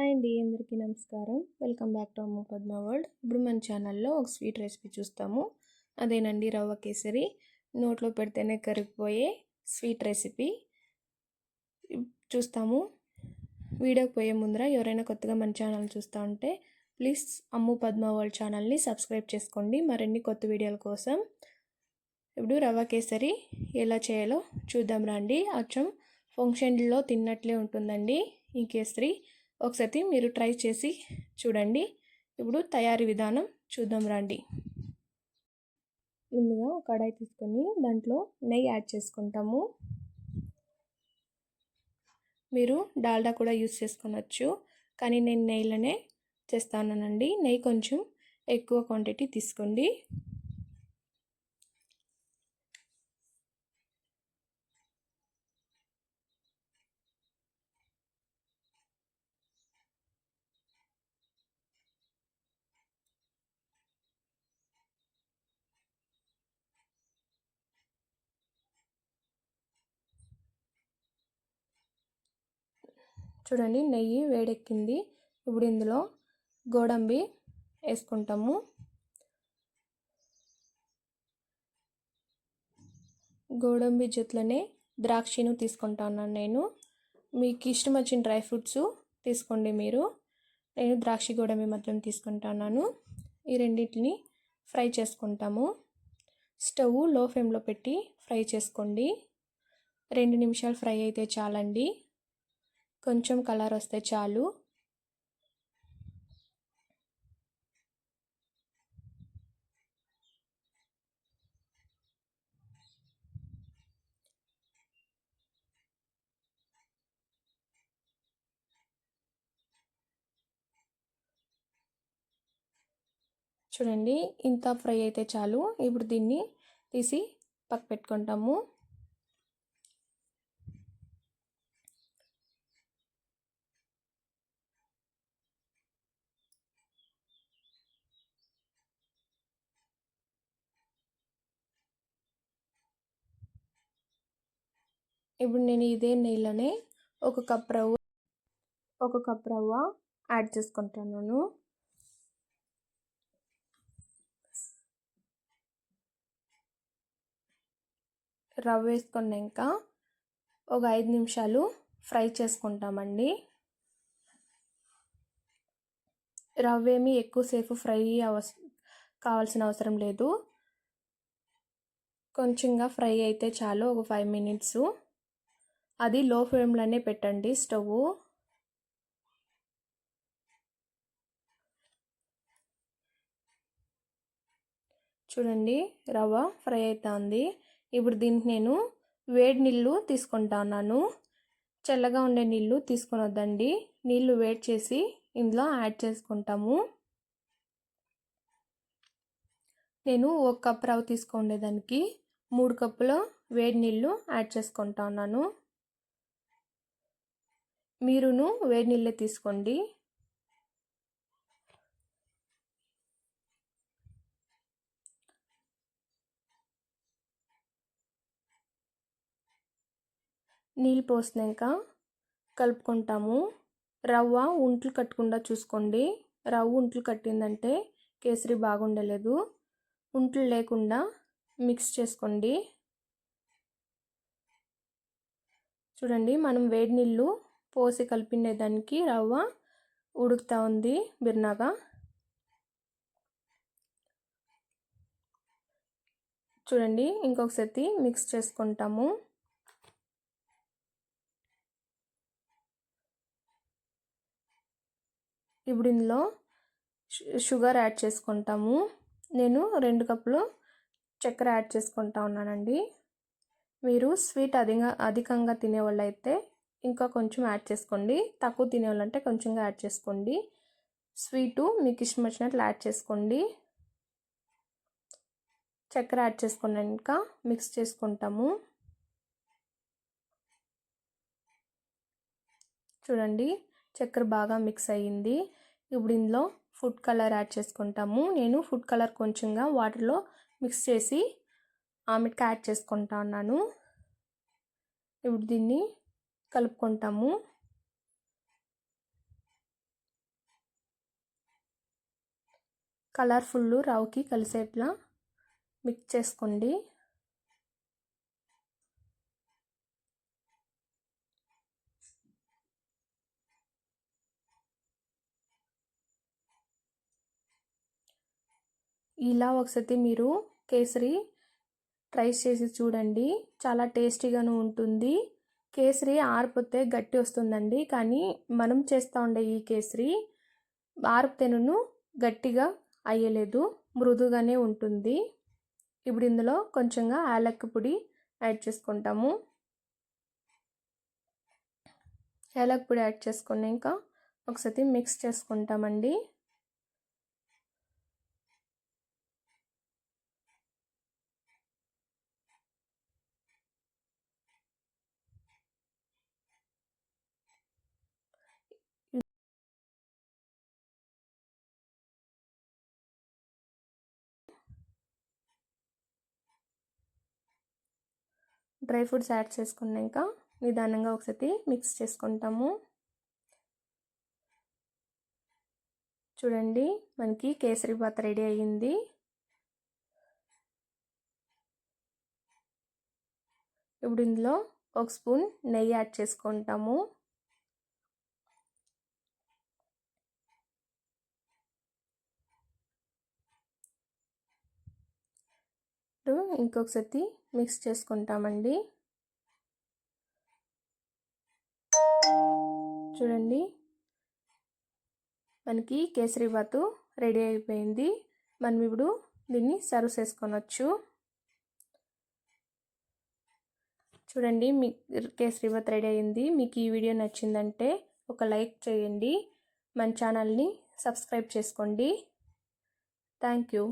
Hi అండి అందరికీ నమస్కారం. వెల్కమ్ బ్యాక్ టు అమ్మ పద్మ వరల్డ్. ఇప్పుడు మన ఛానల్లో ఒక స్వీట్ రెసిపీ చూస్తాము. అదేనండి రవ్వ కేసరి. నోట్లో పెడితేనే కరిగిపోయే స్వీట్ రెసిపీ. చూస్తాము. వీడియోకి పోయే ముందర ఎవరైనా కొత్తగా మన ఛానల్ చూస్తూ ఉంటే ప్లీజ్ అమ్ము పద్మ వరల్డ్ ఛానల్ని సబ్స్క్రైబ్ చేసుకోండి. మరిన్ని కొత్త వీడియోల కోసం ఇప్పుడు రవ్వ కేసరి ఎలా చేయాలో చూద్దాం రండి. అచ్చం ఫంక్షన్లో తిన్నట్లే ఉంటుందండి ఈ కేసరి. ఒకసారి మీరు ట్రై చేసి చూడండి. ఇప్పుడు తయారీ విధానం చూద్దాం రండి. ముందుగా కడాయి తీసుకొని దాంట్లో నెయ్యి యాడ్ చేసుకుంటాము. మీరు డాల్డా కూడా యూస్ చేసుకొనవచ్చు కానీ నేను నెయ్యిలోనే చేస్తానండి నెయ్యి కొంచెం ఎక్కువ క్వాంటిటీ తీసుకోండి. చూడండి నెయ్యి వేడెక్కింది. ఇప్పుడు ఇందులో గోడంబి వేసుకుంటాము. గోడంబి జొత్లనే ద్రాక్షను తీసుకుంటాను నేను. మీకు ఇష్టం వచ్చిన డ్రై ఫ్రూట్స్ తీసుకోండి మీరు. నేను ద్రాక్ష గోడంబి మాత్రం తీసుకుంటున్నాను ఈ రెండింటిని ఫ్రై చేసుకుంటాము. స్టవ్లో ఫ్లేమ్లో పెట్టి ఫ్రై చేసుకోండి. రెండు నిమిషాలు ఫ్రై అయితే చాలండి. కొంచెం కలర్ వస్తే చాలు. చూడండి ఇంత ఫ్రై అయితే చాలు. ఇప్పుడు దీన్ని తీసి పక్క పెట్టుకుంటాము ఇప్పుడు నేను ఇదే నీళ్ళని ఒక కప్ రవ్వ ఒక కప్ రవ్వ యాడ్ చేసుకుంటున్నాను రవ్వ వేసుకున్నాక ఒక ఐదు నిమిషాలు ఫ్రై చేసుకుంటామండి. రవ్వ ఏమి ఎక్కువసేపు ఫ్రై అవస కావాల్సిన అవసరం లేదు. కొంచెంగా ఫ్రై అయితే చాలు ఒక ఫైవ్ మినిట్స్. అది లో ఫ్లేమ్లోనే పెట్టండి స్టవ్ చూడండి రవ్వ ఫ్రై అవుతుంది ఇప్పుడు దీనికి నేను వేడి నీళ్ళు తీసుకుంటాను చల్లగా ఉండే నీళ్ళు తీసుకొని వద్దండి నీళ్ళు వేడి చేసి ఇందులో యాడ్ చేసుకుంటాము. నేను ఒక కప్ రవ్వ తీసుకుండేదానికి మూడు కప్పుల వేడి నీళ్ళు యాడ్ చేసుకుంటా ఉన్నాను మీరును వేడి నీళ్ళే తీసుకోండి. నీళ్ళు పోసినాక కలుపుకుంటాము. రవ్వ ఉంట్లు కట్టకుండా చూసుకోండి. రవ్వ ఉంట్లు కట్టిందంటే కేసరి బాగుండలేదు. ఉంట్లు లేకుండా మిక్స్ చేసుకోండి. చూడండి మనం వేడి నీళ్ళు పోసి కలిపిండేదానికి రవ్వ ఉడుకుతూ ఉంది బిర్నాగా. చూడండి ఇంకొకసారి మిక్స్ చేసుకుంటాము. ఇప్పుడు ఇందులో షుగర్ యాడ్ చేసుకుంటాము. నేను రెండు కప్పులు చక్కెర యాడ్ చేసుకుంటా ఉన్నానండి. మీరు స్వీట్ అధిక అధికంగా తినేవాళ్ళు అయితే ఇంకా కొంచెం యాడ్ చేసుకోండి. తక్కువ తినేవాళ్ళంటే కొంచెంగా యాడ్ చేసుకోండి. స్వీటు మీకు ఇష్టం వచ్చినట్లు యాడ్ చేసుకోండి. చక్కెర యాడ్ చేసుకున్నాక మిక్స్ చేసుకుంటాము. చూడండి చక్కెర బాగా మిక్స్ అయ్యింది. ఇప్పుడు ఇందులో ఫుడ్ కలర్ యాడ్ చేసుకుంటాము. నేను ఫుడ్ కలర్ కొంచెంగా వాటర్లో మిక్స్ చేసి ఆమెకి యాడ్ చేసుకుంటా ఉన్నాను. ఇప్పుడు దీన్ని కలుపుకుంటాము. కలర్ఫుల్ రావుకి కలిసేట్లా మిక్స్ చేసుకోండి. ఇలా ఒకసారి మీరు కేసరి ట్రై చేసి చూడండి. చాలా టేస్టీగాను ఉంటుంది. కేసరి ఆరిపోతే గట్టి వస్తుందండి. కానీ మనం చేస్తూ ఉండే ఈ కేసరి ఆరిపోతేను గట్టిగా అయ్యలేదు. మృదుగానే ఉంటుంది. ఇప్పుడు ఇందులో కొంచెంగా యాలక్కి పొడి యాడ్ చేసుకుంటాము. యాలక్ పొడి యాడ్ చేసుకున్నాక ఒకసారి మిక్స్ చేసుకుంటామండి. డ్రై ఫ్రూట్స్ యాడ్ చేసుకున్నాక నిదానంగా ఒకసారి మిక్స్ చేసుకుంటాము. చూడండి మనకి కేసరి బాత్ రెడీ అయ్యింది. ఇప్పుడు ఇందులో ఒక స్పూన్ నెయ్యి యాడ్ చేసుకుంటాము. ఇంకొకసారి మిక్స్ చేసుకుంటామండి. చూడండి. మనకి కేసరి బాతు రెడీ అయిపోయింది. మనం ఇప్పుడు దీన్ని సర్వ్ చేసుకోనొచ్చు. చూడండి మీ కేసరి బాత్ రెడీ అయింది. మీకు ఈ వీడియో నచ్చిందంటే ఒక లైక్ చేయండి. మన ఛానల్ని సబ్స్క్రైబ్ చేసుకోండి. Thank you.